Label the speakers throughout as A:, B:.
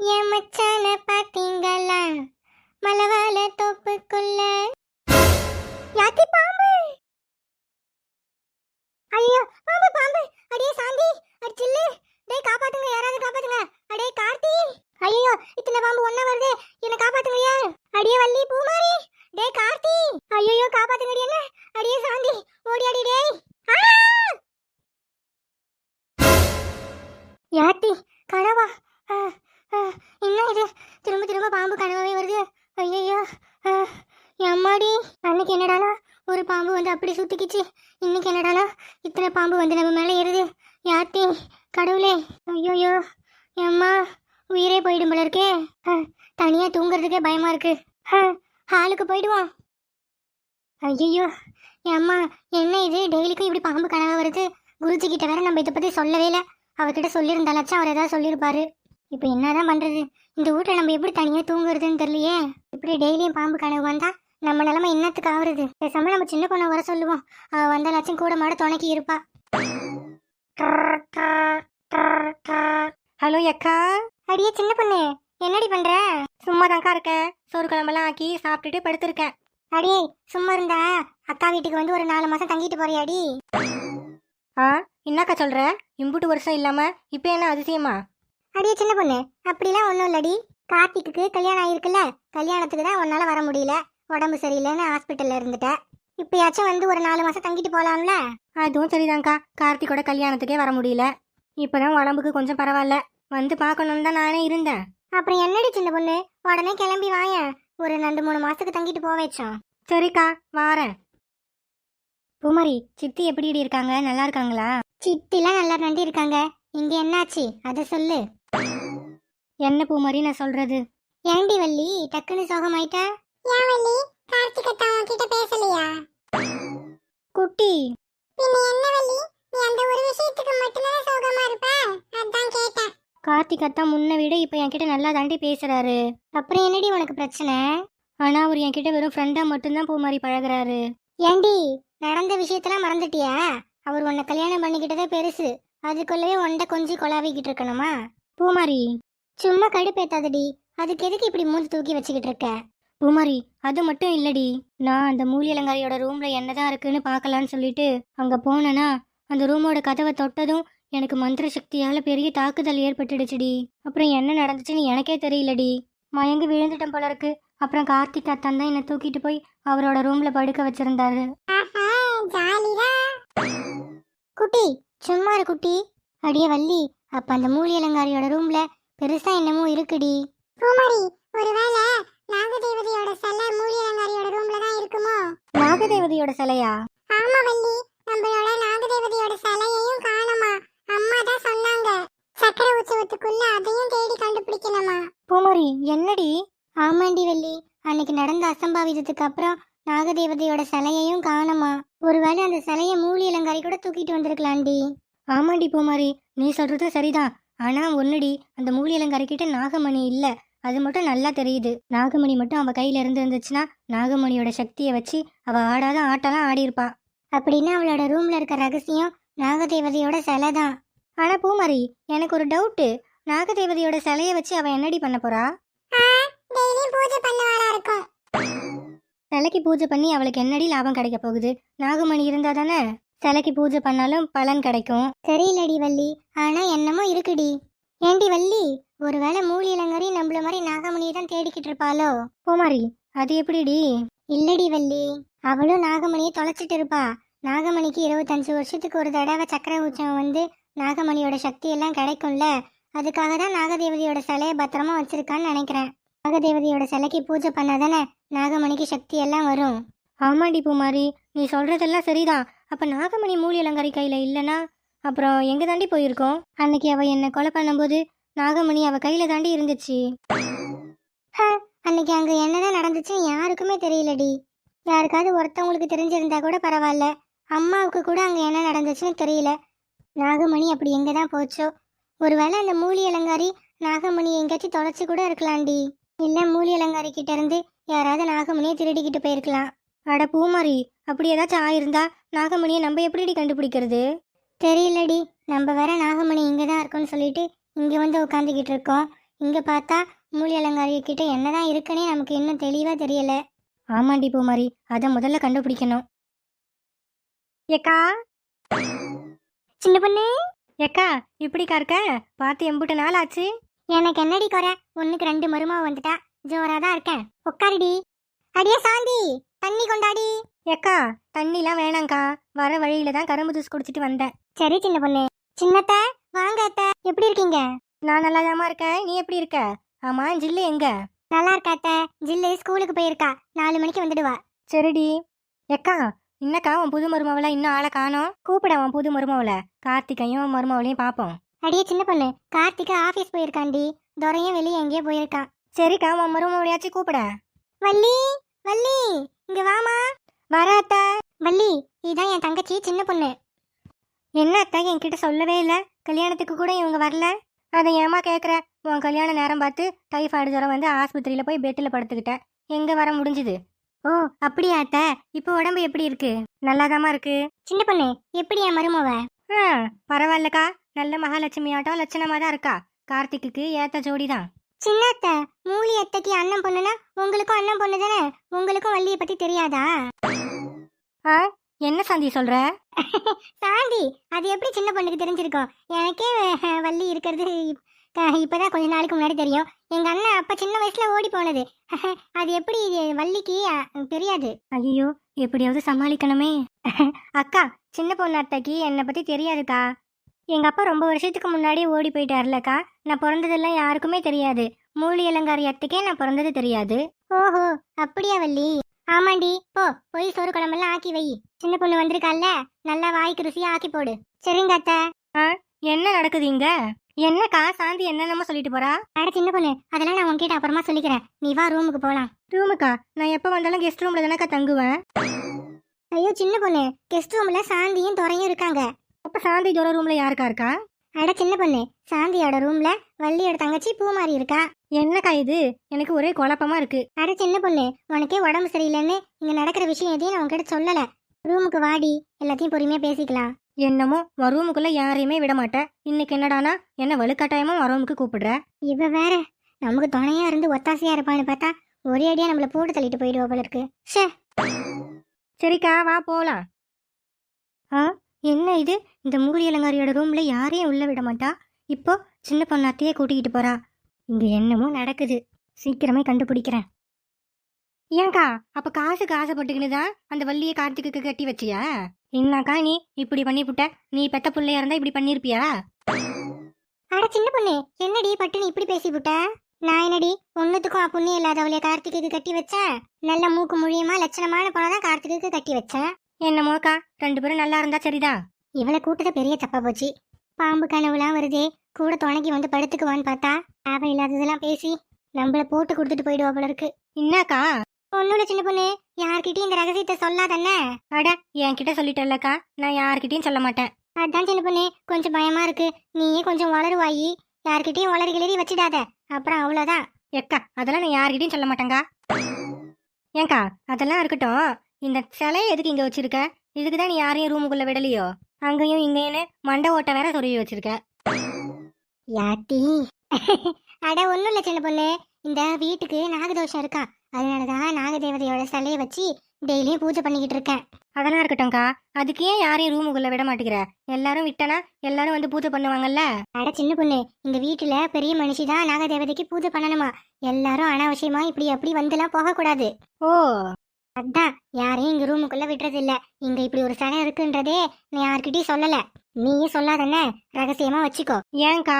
A: என் மச்சான பாத்தீங்களா? மலவால தோப்புக்குள்ள. யாத்தி பாம்பு! ஐயோ பாம்பு பாம்பு! அடியே சாந்தி! அடி சில்லு! டேய் காப்பாத்துங்க யாராவது காப்பாத்துங்க! அடே கார்த்தி! ஐயோ இத்தனை பாம்பு ஒண்ணா வருது! என்ன காப்பாத்துங்கடியா அடியே வள்ளி பூமாரி! டேய் கார்த்தி! ஐயோ காப்பாத்துங்கடி ஐயோயோ அம்மா உயிரே போயிடும் போல இருக்கே. ஆ, தனியா தூங்குறதுக்கே பயமா இருக்கு. ஹாலுக்கு போயிடுவோம். ஐயோ அம்மா என்ன இது? டெய்லிக்கும் இப்படி பாம்பு கனவு வருது? குருஜி கிட்ட வேற நம்ம இதை பத்தி சொல்லவே இல்லை. அவர்கிட்ட சொல்லியிருந்தாலாச்சும் அவர் ஏதாவது சொல்லியிருப்பாரு. இப்போ என்னதான் பண்றது? இந்த வீட்டில் நம்ம எப்படி தனியாக தூங்குறதுன்னு தெரியலையே. இப்படி டெய்லியும் பாம்பு கனவு வந்தா நம்ம நிலைமை என்னத்துக்கு ஆகுறது பேசாம நம்ம சின்ன பொண்ணை வர சொல்லுவோம். அவ வந்தாலாச்சும் கூட மாட துணைக்கி இருப்பா.
B: ஹலோ அக்கா.
A: அடியே சின்ன பொண்ணு. என்னடி பண்ற?
B: சும்மா தான்க்கா இருக்கேன். சோறு குழம்பெல்லாம் ஆக்கி சாப்பிட்டுட்டு படுத்திருக்கேன்.
A: அடியே சும்மா இருந்தா அக்கா வீட்டுக்கு வந்து ஒரு நாலு மாசம் தங்கிட்டு போறியாடி?
B: ஆ என்னக்கா சொல்ற? இம்புட்டு வருஷம் இல்லாம இப்போ என்ன அதிசயமா?
A: அடியே சின்ன பொண்ணு அப்படிலாம் ஒன்றும் இல்லடி. கார்த்திக்கு கல்யாணம் ஆயிருக்குல்ல? கல்யாணத்துக்கு தான் உன்னால வர முடியல. உடம்பு சரியில்லைன்னு ஹாஸ்பிட்டல்ல இருந்துட்ட. இப்பயாச்சும் வந்து ஒரு நாலு மாசம் தங்கிட்டு போலாம்ல?
B: அதுவும் சரிதான்க்கா. கார்த்திகோட கல்யாணத்துக்கே வர முடியல. இப்போதான் உடம்புக்கு கொஞ்சம் பரவாயில்ல. வந்து பார்க்கணுன்னு தான் நானே இருந்தேன்.
A: அப்புறம் என்னடி சின்ன பொண்ணு? உடனே கிளம்பி வாயேன். ஒரு ரெண்டு மூணு மாசத்துக்கு தங்கிட்டு போக வச்சோம்.
B: சரிக்கா வாரேன். பூமாரி சித்தி எப்படி இருக்காங்க? நல்லா இருக்காங்களா?
A: சித்திலாம் நல்லா நண்டி இருக்காங்க. இங்க என்னாச்சு? அதை சொல்லு.
B: என்ன பூமாரி நான் சொல்றது?
A: ஏண்டி வள்ளி டக்குன்னு சோகமாயிட்ட ஏன் வள்ளி? கார்த்திக் அத்தா உன்கிட்ட பேசலையா?
B: குட்டி.
A: பின்ன என்ன வள்ளி? அந்த ஒரு விஷயத்துக்கு மட்டும்தான் சோகமா இருப்ப? அதான் கேட்டேன்.
B: கார்த்திக் அத்தா முன்ன விட இப்போ என்கிட்ட நல்லா தாண்டி பேசுறாரு.
A: அப்புறம் என்னடி உனக்கு பிரச்சனை?
B: ஆனா அவர் என்கிட்ட வெறும் ஃப்ரெண்டா மட்டும்தான் பூமாரி பழகுறாரு.
A: ஏண்டி நடந்த விஷயத்தெல்லாம் மறந்துட்டியா? அவர் உன்னை கல்யாணம் பண்ணிக்கிட்டதே பெருசு. அதுக்குள்ளேயே உன்ட கொஞ்சி கொலாவிக்கிட்டு இருக்கணுமா?
B: பூமாரி
A: சும்மா கடுப்பேத்தாதடி அதுக்கு எதுக்கு இப்படி மூஞ்சி தூக்கி வச்சுக்கிட்டு இருக்க?
B: பூமாரி அது மட்டும் இல்லடி. நான் அந்த மூலியலங்காரியோட ரூம்ல என்னதான் இருக்குன்னு பார்க்கலான்னு சொல்லிட்டு அங்க போனேனா அந்த ரூமோட கதவை தொட்டதும் எனக்கு மந்திர சக்தியால பெரிய தாக்குதல் ஏற்பட்டுடுச்சுடி. அப்புறம் என்ன நடந்துச்சுன்னு எனக்கே தெரியலடி. மயங்கி விழுந்துட்டேன் போல இருக்கு அப்புறம் கார்த்திக் அத்தான் தான் என்னை தூக்கிட்டு போய் அவரோட ரூம்ல படுக்க வச்சிருந்தாரு.
A: குட்டி சும்மா குட்டி. அடியே வள்ளி அப்ப அந்த மூலியலங்காரியோட ரூம்ல பெருசா என்னமோ இருக்குடி. பூமாரி ஒருவேளை நாகதேவதையோட சிலை மூலியலங்காரியோட ரூம்ல தான் இருக்குமோ?
B: நாகதேவதையோட சிலையா?
A: ஆமா வள்ளி நம்மளோட நாகதேவதையோட சிலையையும் காணுமா? அம்மா தான் சொன்னாங்க. சக்கர உற்சவத்துக்குள்ள அதையும் தேடி கண்டுபிடிக்கணுமா?
B: பூமாரி என்னடி?
A: ஆமாண்டி வள்ளி. அன்னைக்கு நடந்த அசம்பாவிதத்துக்கு அப்புறம் நாகதேவதையோட சிலையையும் காணுமா? ஒருவேளை அந்த சிலைய மூலியலங்காரி கூட தூக்கிட்டு வந்திருக்கலாம்டி
B: ஆமாண்டி பூமாரி நீ சொல்றது சரிதான். ஆனா ஒன்னுடி அந்த மூலியலங்காரி கிட்ட நாகமணி இல்ல. அது மட்டும் நல்லா தெரியுது. நாகமணி மட்டும் அவ கையில இருந்து இருந்துச்சுன்னா நாகமணியோட சக்தியை வச்சு அவ ஆடாத ஆட்டெல்லாம் ஆடி இருப்பா
A: அப்படின்னா அவளோட ரூம்ல இருக்க ரகசியம் நாகதேவதையோட சிலை தான்.
B: ஆனா பூமாரி எனக்கு ஒரு டவுட்டு நாகதேவதையோட சிலையை வச்சு அவ என்னடி பண்ண போறா?
A: டெய்லியும் பூஜை பண்ணுவாளா இருக்கும்.
B: சிலைக்கு பூஜை பண்ணி அவளுக்கு என்னடி லாபம் கிடைக்க போகுது? நாகமணி இருந்தா தானே? சிலைக்கு பூஜை பண்ணாலும் பலன் கிடைக்கும்.
A: தெரியலடி வள்ளி. ஆனா என்னமோ இருக்குடி. ஏண்டி வள்ளி? ஒருவேளை மூலியலங்காரி நம்மள மாதிரி நாகமணியை தான் தேடிக்கிட்டு இருப்பாளோ?
B: பூமாரி அது எப்படிடி?
A: இல்லடி வள்ளி. அவளும் நாகமணியை தொலைச்சிட்டு இருப்பா. நாகமணிக்கு இருபத்தஞ்சு வருஷத்துக்கு ஒரு தடவை சக்கர உற்சவம் வந்து நாகமணியோட சக்தி எல்லாம் கிடைக்கும்ல. அதுக்காக தான் நாகதேவதியோட சிலையை பத்திரமா வச்சிருக்கான்னு நினைக்கிறேன். நாகதேவதியோட சிலைக்கு பூஜை பண்ணாதானே நாகமணிக்கு சக்தி எல்லாம் வரும்.
B: ஆமாண்டி பூமாரி நீ சொல்றதெல்லாம் சரிதான். அப்ப நாகமணி மூலியலங்கரை கையில இல்லனா அப்புறம் எங்க தாண்டி போயிருக்கோம்? அன்னைக்கு அவ என்ன கொலை பண்ணும்போது நாகமணி அவ கையில தாண்டி இருந்துச்சு.
A: ஹ, அன்னைக்கு அங்கே என்னதான் நடந்துச்சுன்னு யாருக்குமே தெரியலடி. யாருக்காவது ஒருத்தவங்களுக்கு தெரிஞ்சிருந்தா கூட பரவாயில்ல. அம்மாவுக்கு கூட அங்கே என்ன நடந்துச்சுன்னு தெரியல. நாகமணி அப்படி எங்கே தான் போச்சோ? ஒருவேளை அந்த மூலி அலங்காரி நாகமணி எங்கேயாச்சும் தொலைச்சி கூட இருக்கலாம்டி. இல்லை மூலி அலங்காரி கிட்ட இருந்து யாராவது நாகமணியை திருடிக்கிட்டு போயிருக்கலாம்.
B: அட பூமாரி அப்படி ஏதாச்சும் ஆயிருந்தா நாகமணியை நம்ம எப்படிடி கண்டுபிடிக்கிறது?
A: தெரியலடி. நம்ம வேற நாகமணி இங்கே தான் இருக்கோம்னு சொல்லிட்டு இங்கே வந்து உட்காந்துக்கிட்டு இருக்கோம். இங்கே பார்த்தா மூலி அலங்காரி கிட்ட என்னதான் இருக்குன்னே நமக்கு இன்னும் தெளிவா தெரியல.
B: ஆமாண்டி பூமாரி அதை முதல்ல கண்டுபிடிக்கணும். ஏக்கா?
A: சின்ன பொண்ணு?
B: ஏக்கா இப்படிக்கா இருக்க? பார்த்து எம்புட்டு நாள் ஆச்சு
A: எனக்கு என்னடி குறை? ஒண்ணுக்கு ரெண்டு மருமாவை வந்துட்டா. ஜோரா தான் இருக்கேன் உட்காருடி அடியே சாந்தி தண்ணி கொண்டாடி.
B: ஏக்கா தண்ணிலாம் வேணாங்க்கா வர வழியில தான் கரும்பு ஜூஸ் குடிச்சிட்டு வந்தேன்.
A: சரி சின்ன பொண்ணு. சின்னத்த வாங்க அத்தை. எப்படி இருக்கீங்க?
B: நான் நல்லாதாம்மா இருக்கேன். நீ எப்படி இருக்க? ஆமா ஜில்லு எங்க?
A: நல்லா இருக்கா அத்தை? ஜில்லு ஸ்கூலுக்கு போயிருக்கா. நாலு மணிக்கு வந்துடுவா.
B: சரிடி. ஏக்கா என்னக்கா உன் புது மருமவளை இன்னும் ஆளை காணோம்? கூப்பிட உன் புது மருமவளை? கார்த்திகையும் மருமவளையும் பார்ப்போம்
A: அடியே சின்ன பொண்ணு. கார்த்திகா ஆபீஸ் போயிருக்காண்டி. துரையும் வெளியே எங்கேயோ போயிருக்கான்.
B: சரிக்கா உன் மருமவளையாச்சும் கூப்பிட.
A: வள்ளி வள்ளி இங்க வாமா
B: வர அத்தை.
A: வள்ளி இதான் என் தங்கச்சி சின்ன பொண்ணு.
B: என்ன அத்தை? என்கிட்ட சொல்லவே இல்லை. கல்யாணத்துக்கு கூட இவங்க வரல. அதை ஏமா கேட்குற உன் கல்யாண நேரம் பார்த்து டைஃபாய்டு ஜுரம் வந்து ஆஸ்பத்திரியில் போய் பெட்டில் படுத்துக்கிட்டேன் எங்கே வர முடிஞ்சுது? ஓ அப்படியா அத்தை. இப்போ உடம்பு எப்படி இருக்கு? நல்லாதாம்மா இருக்கு.
A: சின்ன பொண்ணு எப்படி என் மருமவ?
B: ஆ பரவாயில்லக்கா. நல்ல மகாலட்சுமி ஆட்டம் லட்சணமாக தான் இருக்கா. கார்த்திக்குக்கு ஏத்த ஜோடி தான்.
A: சின்ன அத்தை மூலி அத்தைக்கு அண்ணன் பொண்ணுனா உங்களுக்கும் அண்ணன் பொண்ணு தானே? உங்களுக்கும் வள்ளியை பத்தி தெரியாதா?
B: ஆ என்ன சாந்தி சொல்ற?
A: சாந்தி அது எப்படி சின்ன பொண்ணுக்கு தெரிஞ்சிருக்கும்? எனக்கே வள்ளி இருக்கிறது இப்பதான் கொஞ்ச நாளுக்கு முன்னாடி தெரியும். எங்க அண்ணன் அப்ப சின்ன வயசுல ஓடி போனது. அது எப்படி வள்ளிக்கு தெரியாது?
B: ஐயோ எப்படியாவது சமாளிக்கணுமே. அக்கா சின்ன பொண்ணு அத்தைக்கு என்னை பற்றி தெரியாதுக்கா. எங்கள் அப்பா ரொம்ப வருஷத்துக்கு முன்னாடி ஓடி போயிட்டார்லக்கா நான் பிறந்ததெல்லாம் யாருக்குமே தெரியாது. மூலி அலங்காரி அத்தைக்கே நான் பிறந்தது தெரியாது.
A: ஓஹோ அப்படியா வள்ளி? ஆமாண்டி போ போய் சோறு குழம்பெல்லாம் ஆக்கி வை. சின்ன பொண்ணு வந்திருக்கால்ல நல்லா வாய்க்கு ருசியா ஆக்கி போடு. சரிங்க அத்தை.
B: என்ன நடக்குது இங்க? என்னக்கா சாந்தி என்னென்னமோ சொல்லிட்டு போறா?
A: அட சின்ன பொண்ணு அதெல்லாம் நான் உன்கிட்ட அப்புறமா சொல்லிக்கிறேன். நீ வா ரூமுக்கு போலாம்.
B: ரூமுக்கா? நான் எப்போ வந்தாலும் கெஸ்ட் ரூம்ல தானக்கா தங்குவேன்.
A: ஐயோ சின்ன பொண்ணு கெஸ்ட் ரூம்ல சாந்தியும் துறையும் இருக்காங்க.
B: அப்போ சாந்தி ஜோர ரூம்ல யாருக்கா இருக்கா?
A: அட சின்ன பொண்ணு சாந்தியோட ரூம்ல வள்ளியோட தங்கச்சி பூமாரி இருக்கா?
B: என்னக்கா இது? எனக்கு ஒரே குழப்பமா இருக்கு.
A: அட சின்ன பொண்ணு உனக்கே உடம்பு சரியில்லைன்னு இங்க நடக்கிற விஷயம் எதையும் நான் உன்கிட்ட சொல்லல. ரூமுக்கு வாடி எல்லாத்தையும் பொறுமையா பேசிக்கலாம்.
B: என்னமோ உன் ரூமுக்குள்ள யாரையுமே விட மாட்டேன் இன்னைக்கு என்னடானா என்ன வலுக்கட்டாயமா உன் ரூமுக்கு கூப்பிடுற?
A: இவ வேற நமக்கு துணையா இருந்து ஒத்தாசையா இருப்பான்னு பார்த்தா ஒரே அடியா நம்மள போட்டு தள்ளிட்டு போயிடுவா போல இருக்கு. ஷே
B: சரிக்கா வா போலாம். ஆ என்ன இது? இந்த மூடி அலங்காரியோட ரூம்ல யாரையும் உள்ள விட மாட்டா? இப்போ சின்ன பொண்ணாத்தையே கூட்டிக்கிட்டு போறா. இங்க என்னமோ நடக்குது. சீக்கிரமே கண்டுபிடிக்கிறேன். ஏன்க்கா அப்ப காசுக்கு ஆசைப்பட்டுக்கின்னு தான் அந்த வள்ளியை கார்த்திக்கு கட்டி வச்சியா? என்னக்கா நீ? இப்படி பண்ணிப்புட்ட? நீ பெத்த பிள்ளையா இருந்தா இப்படி பண்ணிருப்பியா?
A: அட சின்ன பொண்ணு என்னடி பட்டுன்னு இப்படி பேசி விட்ட நான் என்னடி ஒன்னுத்துக்கும் புண்ணியம் இல்லாதவளைய கார்த்திகைக்கு கட்டி வச்சேன்? நல்ல மூக்கு முழியமா லட்சணமான பொண்ணதான் கார்த்திகைக்கு கட்டி வச்சேன்?
B: என்னமோக்கா ரெண்டு பேரும் நல்லா இருந்தா சரிதான்.
A: இவளை கூட்டத்தை பெரிய தப்பா போச்சு. பாம்பு கனவுலாம் வருதே கூட துணைக்கு வந்து படுத்துக்குவான்னு பார்த்தா தேவை இல்லாததெல்லாம் பேசி நம்மள போட்டு கொடுத்துட்டு போயிடுவா போல இருக்கு.
B: என்னக்கா?
A: ஒன்னோட சின்ன பொண்ணு. யார்கிட்டயும் இந்த ரகசியத்தை சொல்லாதண்ணே.
B: அட என்கிட்ட சொல்லிட்டல்லக்கா. நான் யார்கிட்டயும் சொல்ல மாட்டேன்.
A: அதான் சின்ன பொண்ணு. கொஞ்சம் பயமா இருக்கு. நீயே கொஞ்சம் வளருவாயி. யார்கிட்டயும் வளர் கிளறி வச்சிடாத. அப்புறம் அவ்வளவுதான்.
B: எக்கா அதெல்லாம் நான் யார்கிட்டயும் சொல்ல மாட்டேங்கா ஏங்கா அதெல்லாம் இருக்கட்டும். இந்த சிலையை எதுக்கு இங்க வச்சிருக்க? இதுக்கு தான் நீ யாரையும் ரூமுக்குள்ள விடலையோ? அங்கேயும் இங்கேயும் மண்டை ஓட்ட வேற சொருவி வச்சிருக்க.
A: யாத்தி அட ஒண்ணும் இல்ல சின்ன பொண்ணு. இந்த வீட்டுக்கு நாகதோஷம் இருக்கா? அதனாலதான் நாகதேவதையோட சிலையை வச்சு டெய்லியும் பூஜை பண்ணிக்கிட்டு இருக்கேன்.
B: அதெல்லாம் இருக்கட்டும்க்கா. அதுக்கு ஏன் யாரையும் ரூமுக்குள்ள விட மாட்டேங்கிற? எல்லாரும் விட்டனா எல்லாரும் வந்து பூஜை பண்ணுவாங்கல்ல?
A: அட சின்ன பொண்ணு இந்த வீட்டுல பெரிய மனுஷி தான் நாகதேவதைக்கு பூஜை பண்ணணுமா? எல்லாரும் அனாவசியமா இப்படி அப்படி வந்துலாம் போக கூடாது
B: ஓ.
A: அதான் யாரையும் இங்க ரூமுக்குள்ள விடுறது இல்ல இங்க இப்படி ஒரு சிலை இருக்குன்றதே நான் யார்கிட்டயும் சொல்லல. நீயும் சொல்லாதண்ணே ரகசியமா வச்சுக்கோ.
B: ஏன்க்கா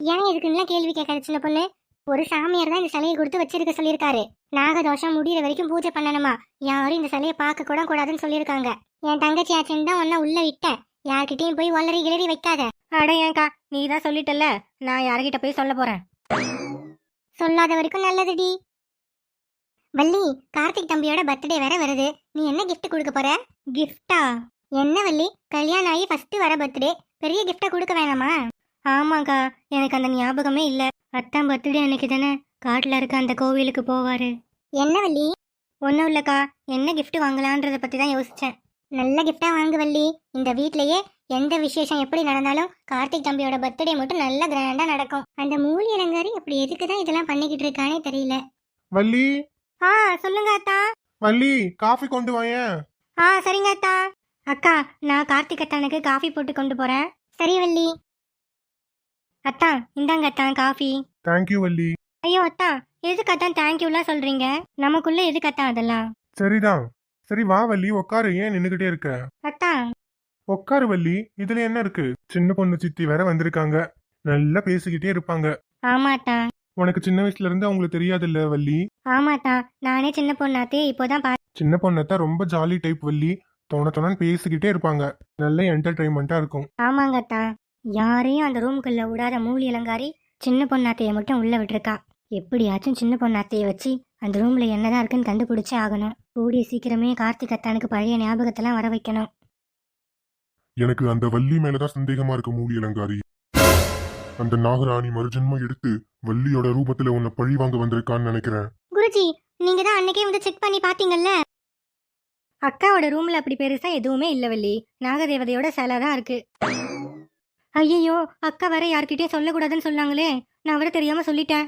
A: ஏன் இதுக்குன்னு கேள்வி கேட்காத சின்ன பொண்ணு? ஒரு சாமியார் தான் இந்த சிலையை கொடுத்து வச்சிருக்க சொல்லியிருக்காரு. நாகதோஷம் முடியிற வரைக்கும் பூஜை பண்ணணுமா? யாரும் இந்த சிலையை பார்க்க கூட கூடாதுன்னு சொல்லியிருக்காங்க. என் தங்கச்சி ஆச்சுன்னு தான் ஒன்னா உள்ள விட்டேன். யார்கிட்டயும் போய் ஒல்லரி கிளறி வைக்காத.
B: அட ஏன்க்கா நீ தான் சொல்லிட்டல்ல. நான் யார்கிட்ட போய் சொல்ல போறேன்?
A: சொல்லாத வரைக்கும் நல்லதுடி. வள்ளி கார்த்திக் தம்பியோட பர்த்டே வேற வருது. நீ என்ன gift கொடுக்க போற?
B: கிஃப்டா
A: என்ன வள்ளி? கல்யாணம் ஆகி ஃபர்ஸ்ட் வர பர்த்டே பெரிய கிஃப்டா கொடுக்க வேணாமா?
B: ஆமாக்கா எனக்கு அந்த ஞாபகமே இல்ல. அத்தான் பர்த்டே அன்னைக்கு தானே காட்டுல இருக்க அந்த கோவிலுக்கு போவாரு.
A: என்ன வள்ளி?
B: ஒன்றும் இல்லைக்கா என்ன gift வாங்கலான்றத பற்றி தான் யோசித்தேன்
A: நல்ல கிஃப்டா வாங்கு வள்ளி. இந்த வீட்லயே எந்த விசேஷம் எப்படி நடந்தாலும் கார்த்திக் தம்பியோட பர்த்டே மட்டும் நல்ல கிராண்டா நடக்கும். அந்த மூலி அலங்காரி அப்படி எதுக்கு தான் இதெல்லாம் பண்ணிக்கிட்டு இருக்கானே தெரியல.
C: வள்ளி?
B: ஆ சொல்லுங்க அத்தா.
C: வள்ளி காஃபி கொண்டு வாயேன்.
B: ஆ சரிங்க அத்தா. அக்கா நான் கார்த்திக் அத்தானுக்கு காஃபி போட்டு கொண்டு போறேன்.
A: சரி வள்ளி.
B: அத்தா இந்தாங்க அத்தா காஃபி.
C: தேங்க்யூ வள்ளி.
B: ஐயோ அத்தா எதுக்கு அத்தான் தேங்க்யூலாம் சொல்றீங்க? நமக்குள்ள எதுக்கு அத்தா அதெல்லாம்?
C: சரிதான் சரி வா வள்ளி உட்காரு ஏன் நின்னுகிட்டே இருக்க?
B: அத்தா.
C: உட்காரு வள்ளி. இதுல என்ன இருக்கு? சின்ன பொண்ணு சித்தி வேற வந்திருக்காங்க. நல்லா பேசிக்கிட்டே இருப்பாங்க.
B: ஆமா அத்தா.
C: உனக்கு சின்ன வயசுல இருந்து அவங்களுக்கு தெரியாதுல்ல வள்ளி?
B: ஆமா அத்தா. நானே சின்ன பொண்ணாத்தே இப்போதான் பா
C: சின்ன பொண்ணத்தான் ரொம்ப ஜாலி டைப் வள்ளி. தோண தோணன்னு பேசிக்கிட்டே இருப்பாங்க. நல்ல என்டர்டைன்மெண்டா இருக்கும்.
B: ஆமாங்க அத்தா யாரையும் அந்த ரூமுக்குள்ள விடாத மூலி அலங்காரி சின்ன பொண்ணாத்தைய மட்டும் உள்ள விட்டுருக்கா. எப்படியாச்சும் சின்ன பொண்ணாத்தைய வச்சு அந்த ரூம்ல என்னதான் இருக்குன்னு கண்டுபிடிச்சே ஆகணும். கூடிய சீக்கிரமே கார்த்திக் அத்தானுக்கு பழைய ஞாபகத்தெல்லாம் வர வைக்கணும்.
D: எனக்கு அந்த வள்ளி மேலதான் சந்தேகமா இருக்கு மூலி அலங்காரி. அந்த நாகராணி மறுஜன்மம் எடுத்து வள்ளியோட ரூபத்துல உன்னை பழி வாங்க வந்திருக்கான்னு நினைக்கிறேன்.
A: குருஜி நீங்க தான் அன்னைக்கே வந்து செக் பண்ணி பாத்தீங்கல்ல
B: அக்காவோட ரூம்ல அப்படி பெருசா எதுவுமே இல்லை வள்ளி. நாகதேவதையோட சிலை தான் இருக்கு. ஐயையோ அக்கா வர யார்கிட்டயும் சொல்லக்கூடாதுன்னு சொன்னாங்களே. நான் வர தெரியாம சொல்லிட்டேன்.